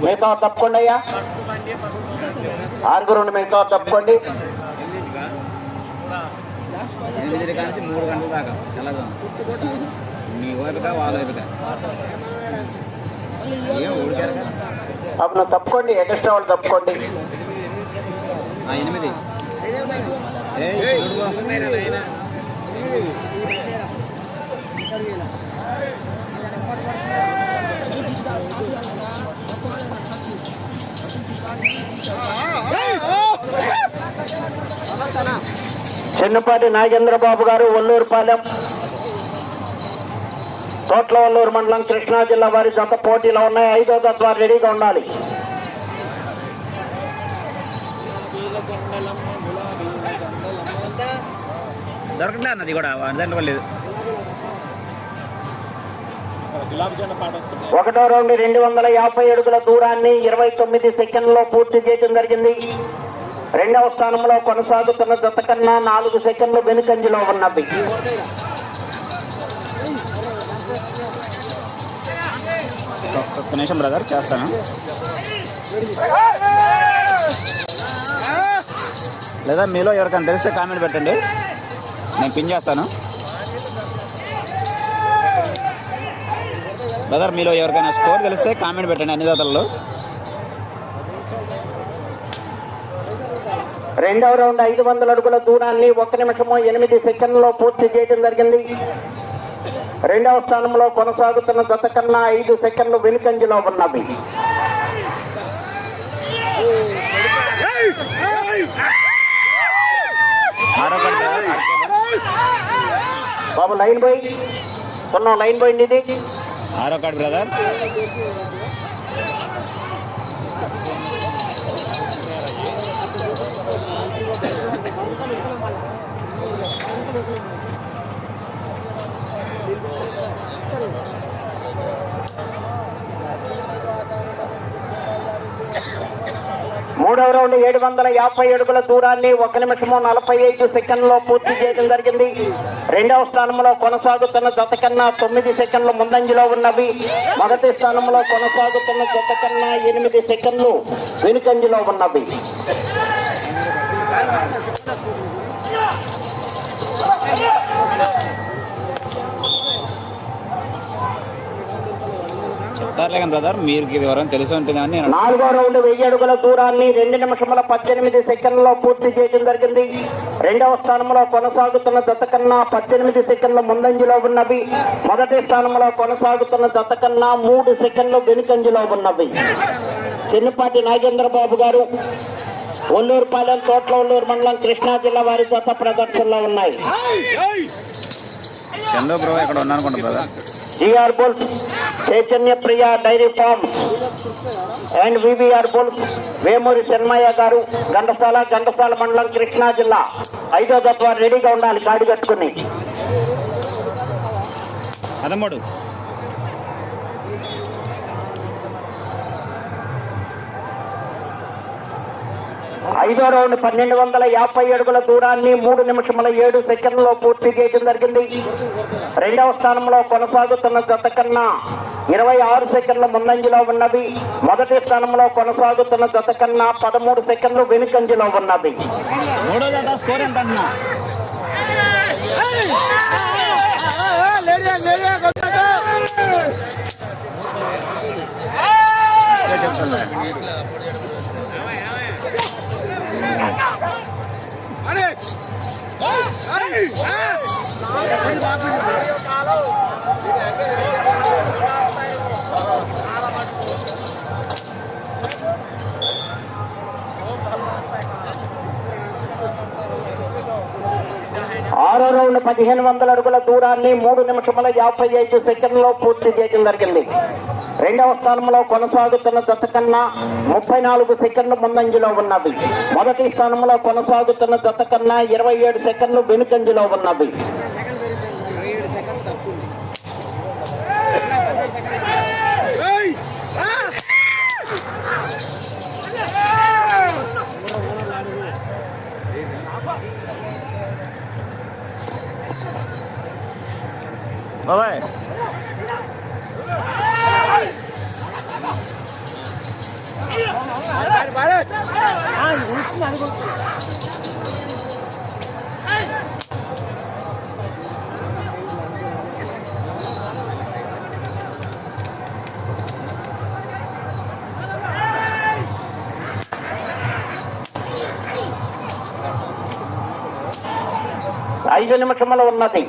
మిగతా తప్పుకోండి అయ్యా. ఆరుగురు ఉండి మిగతా తప్పుకోండి. ఎనిమిది కానీ మూడు గంటల దాకా మీ వైపుగా వాళ్ళ వైపుగా అప్పుడు తప్పుకోండి ఎక్స్ట్రా వాళ్ళు తప్పుకోండి. ఆ, ఎనిమిది. చిన్నపాటి నాగేంద్రబాబు గారు ఒల్లూరుపాలెం చోట్ల ఒల్లూరు మండలం కృష్ణా జిల్లా వారి జత పోటీలో ఉన్నాయి. ఐదో తత్వ రెడీగా ఉండాలి. దొరకట్లే అన్నది కూడా వాడి దాంట్లో లేదు. ఒకటో రౌండ్ రెండు వందల యాభై అడుగుల దూరాన్ని ఇరవై తొమ్మిది సెకండ్లో పూర్తి చేయడం జరిగింది. రెండవ స్థానంలో కొనసాగుతున్న జత కన్నా నాలుగు సెకండ్లు వెనుకంజలో ఉన్నవి. ఒక్క- ఒక్క నిమిషం బ్రదర్ చేస్తాను. లేదా మీలో ఎవరికైనా తెలిస్తే కామెంట్ పెట్టండి. నేను పిన్ చేస్తాను. బ్రదర్ మీలో ఎవరికైనా స్కోర్ తెలిస్తే కామెంట్ పెట్టండి అన్ని జాతరలో రెండవ రౌండ్ ఐదు వందల అడుగుల దూరాన్ని ఒక నిమిషము ఎనిమిది సెకండ్లో పూర్తి చేయడం జరిగింది. రెండవ స్థానంలో కొనసాగుతున్న జత కన్నా ఐదు సెకండ్లు వెనుకంజలో ఉన్నవి. బాబు లైన్ బాయ్ కొన్నాం లైన్ బాయ్ ఇది ఆరో కార్డు బ్రదర్. మూడవ రౌండ్ ఏడు వందల యాభై అడుగుల దూరాన్ని ఒక నిమిషము నలభై ఐదు సెకండ్లో పూర్తి చేయడం జరిగింది. రెండవ స్థానంలో కొనసాగుతున్న జత కన్నా తొమ్మిది సెకండ్లు ముందంజలో ఉన్నవి. మొదటి స్థానంలో కొనసాగుతున్న జత కన్నా ఎనిమిది సెకండ్లు వెనుకంజలో ఉన్నవి. కానీ బ్రదర్ మీరు ఇది ఎవరైనా తెలిసి ఉంటుంది అని నేను నాలుగో రౌండ్ వెయ్యి అడుగుల దూరాన్ని రెండు నిమిషముల పద్దెనిమిది సెకండ్లలో పూర్తి చేయడం జరిగింది. రెండవ స్థానంలో కొనసాగుతున్న జత కన్నా పద్దెనిమిది సెకండ్ల ముందంజలో ఉన్నవి. మొదటి స్థానంలో కొనసాగుతున్న జత కన్నా మూడు సెకండ్లు వెనుకంజలో ఉన్నవి. చిన్నపాటి నాగేంద్రబాబు గారు ఒల్లూరుపాలెం తోట్ల ఒల్లూరు మండలం కృష్ణా జిల్లా వారి జత ప్రదర్శనలో ఉన్నాయి. చందో బ్రో ఇక్కడ ఉన్నానుకుంటా brother GR bulls Chaitanya Priya dairy farms and VVR bulls Vemuri Chenmayya garu Ghantasala Ghantasala మండలం కృష్ణా జిల్లా ఐదో తత్వాలు రెడీగా ఉండాలి కాడి కట్టుకుని. ఐదో రౌండ్ పన్నెండు వందల యాభై అడుగుల దూరాన్ని మూడు నిమిషముల ఏడు సెకండ్లో పూర్తి చేయడం జరిగింది. రెండవ స్థానంలో కొనసాగుతున్న జత కన్నా ఇరవై ఆరు సెకండ్ల ముందంజలో ఉన్నవి మొదటి స్థానంలో కొనసాగుతున్న జత కన్నా పదమూడు సెకండ్లు వెనుకంజలో ఉన్నవి మూడో పదిహేను వందల అడుగుల దూరాన్ని మూడు నిమిషముల యాభై ఐదు సెకండ్లో పూర్తి చేయడం జరిగింది. రెండవ స్థానంలో కొనసాగుతున్న జత కన్నా ముప్పై నాలుగు సెకండ్లు ముందంజలో ఉన్నవి మొదటి స్థానంలో కొనసాగుతున్న జత కన్నా ఇరవై ఏడు సెకండ్లు వెనుకంజలో ఉన్నవి బాబాయ్ ఐదు నిమిషములు ఉన్నది.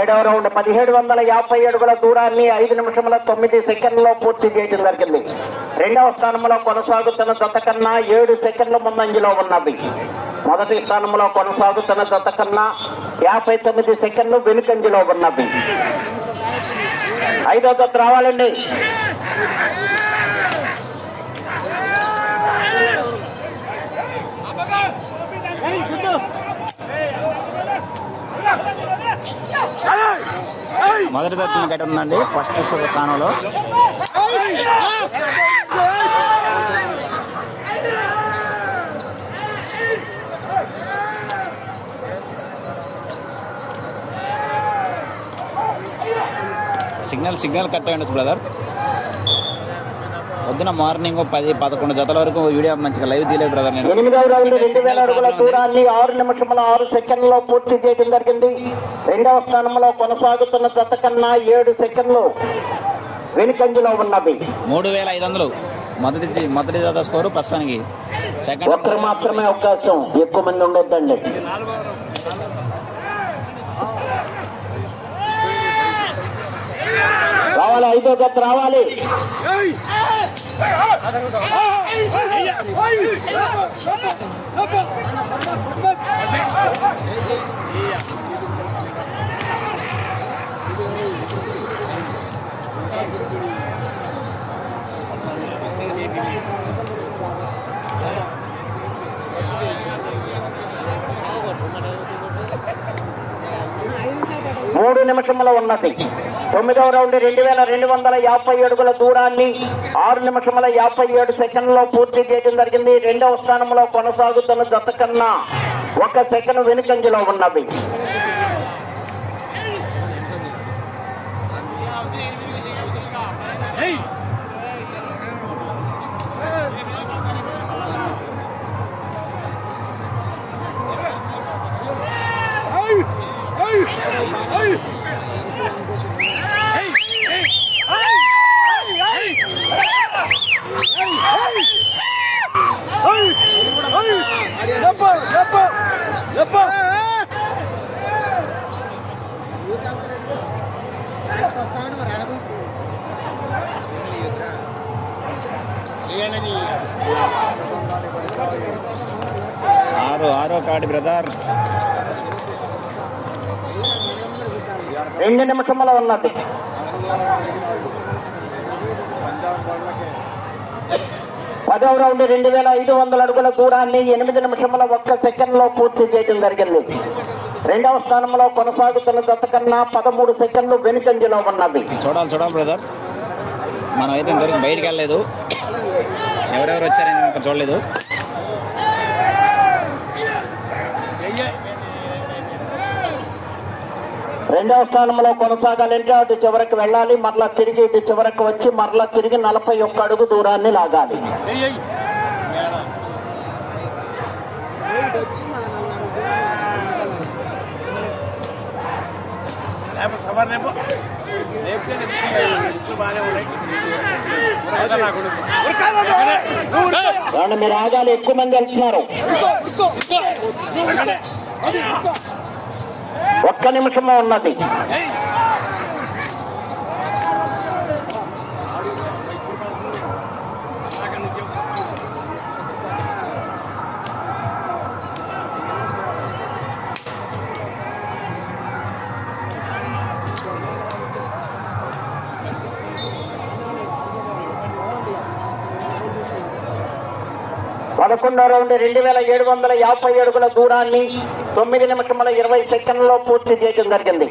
ఏడవ రౌండ్ పదిహేడు వందల యాభై అడుగుల దూరాన్ని ఐదు నిమిషముల తొమ్మిది సెకండ్లో పూర్తి చేయడం జరిగింది. రెండవ స్థానంలో కొనసాగుతున్న జత కన్నా ఏడు సెకండ్ల ముందంజలో ఉన్నవి. మొదటి స్థానంలో కొనసాగుతున్న జత కన్నా యాభై తొమ్మిది సెకండ్లు వెనుకంజలో ఉన్నవి. ఐదో జత రావాలండి. మొదటి తరపున గట్టి ఉందండి. ఫస్ట్ స్థానంలో సిగ్నల్ సిగ్నల్ కట్ అయ్యండి బ్రదర్ పొద్దున మార్నింగ్ పది పదకొండు జతల వరకు వీడియో మంచిగా లైవ్ తీయలేదు బ్రదర్ నేను. ఎనిమిదవ రౌండ్ రెండు వేల అడుగుల దూరాన్ని ఆరు నిమిషముల ఆరు సెకండ్లో పూర్తి చేయడం జరిగింది. రెండవ స్థానంలో కొనసాగుతున్న జత కన్నా ఏడు సెకండ్లు వెనుకంజలో ఉన్నవి. మూడు వేల ఐదు వందలు. మొదటి మొదటి జత స్కోరు ప్రస్తుతానికి సెకండ్ ఒక్కరు మాత్రమే అవకాశం. ఎక్కువ మంది ఉండొద్దండి. రావాలి ఐదో గత రావాలి. మూడు నిమిషముల ఉన్నది. తొమ్మిదవ రౌండ్ రెండు వేల రెండు వందల యాభై అడుగుల దూరాన్ని ఆరు నిమిషముల యాభై ఏడు సెకండ్లో పూర్తి చేయడం జరిగింది రెండవ స్థానంలో కొనసాగుతున్న జత కన్నా ఒక సెకండ్ వెనుకంజలో ఉన్నది Hey! ఆరో కార్డు బ్రదర్. రెండు నిమిషముల ఉన్నది పదవ రౌండ్ రెండు వేల ఐదు వందల అడుగుల దూరాన్ని ఎనిమిది నిమిషముల ఒక్క సెకండ్లో పూర్తి చేయడం జరిగింది. రెండవ స్థానంలో కొనసాగుతున్న జత కన్నా పదమూడు సెకండ్లు వెనుకంజలో ఉన్నవి. చూడాలి చూడాలి బ్రదర్. మనం అయితే ఇంతవరకు బయటికి వెళ్ళలేదు. ఎవరెవరు వచ్చారని చూడలేదు. రెండవ స్థానంలో కొనసాగాలంటే అటు చివరికి వెళ్ళాలి మరలా తిరిగి ఇటు చివరికి వచ్చి మరలా తిరిగి నలభై ఒక్క అడుగు దూరాన్ని లాగాలి. మీరు ఆగాలి ఎక్కువ మంది వెళ్తున్నారు. ఒక్క నిమిషమే ఉన్నది. పదకొండో రౌండ్ రెండు వేల ఏడు వందల యాభై అడుగుల దూరాన్ని తొమ్మిది నిమిషముల ఇరవై సెకండ్లో పూర్తి చేయడం జరిగింది.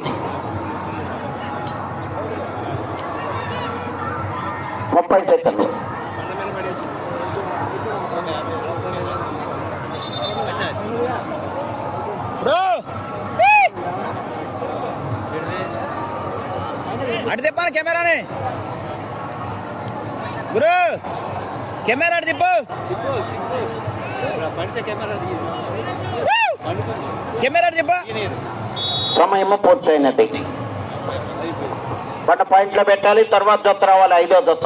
ముప్పై సెకండ్లు. అడితే కెమెరానే. గురు కెమెరా అటు తిప్పు. కెమెరా అటు తిప్పు. సమయము పూర్తయినది. బండ పాయింట్లో పెట్టాలి తర్వాత జత రావాలి ఐదో జత.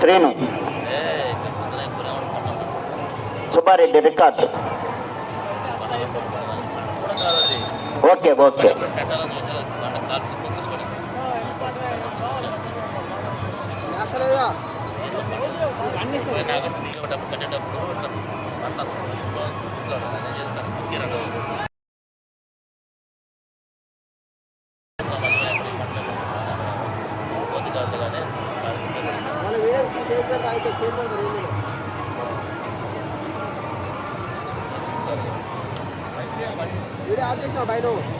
Srinu. Subbareddy record. Okay okay. Video off చేసిన 白鹿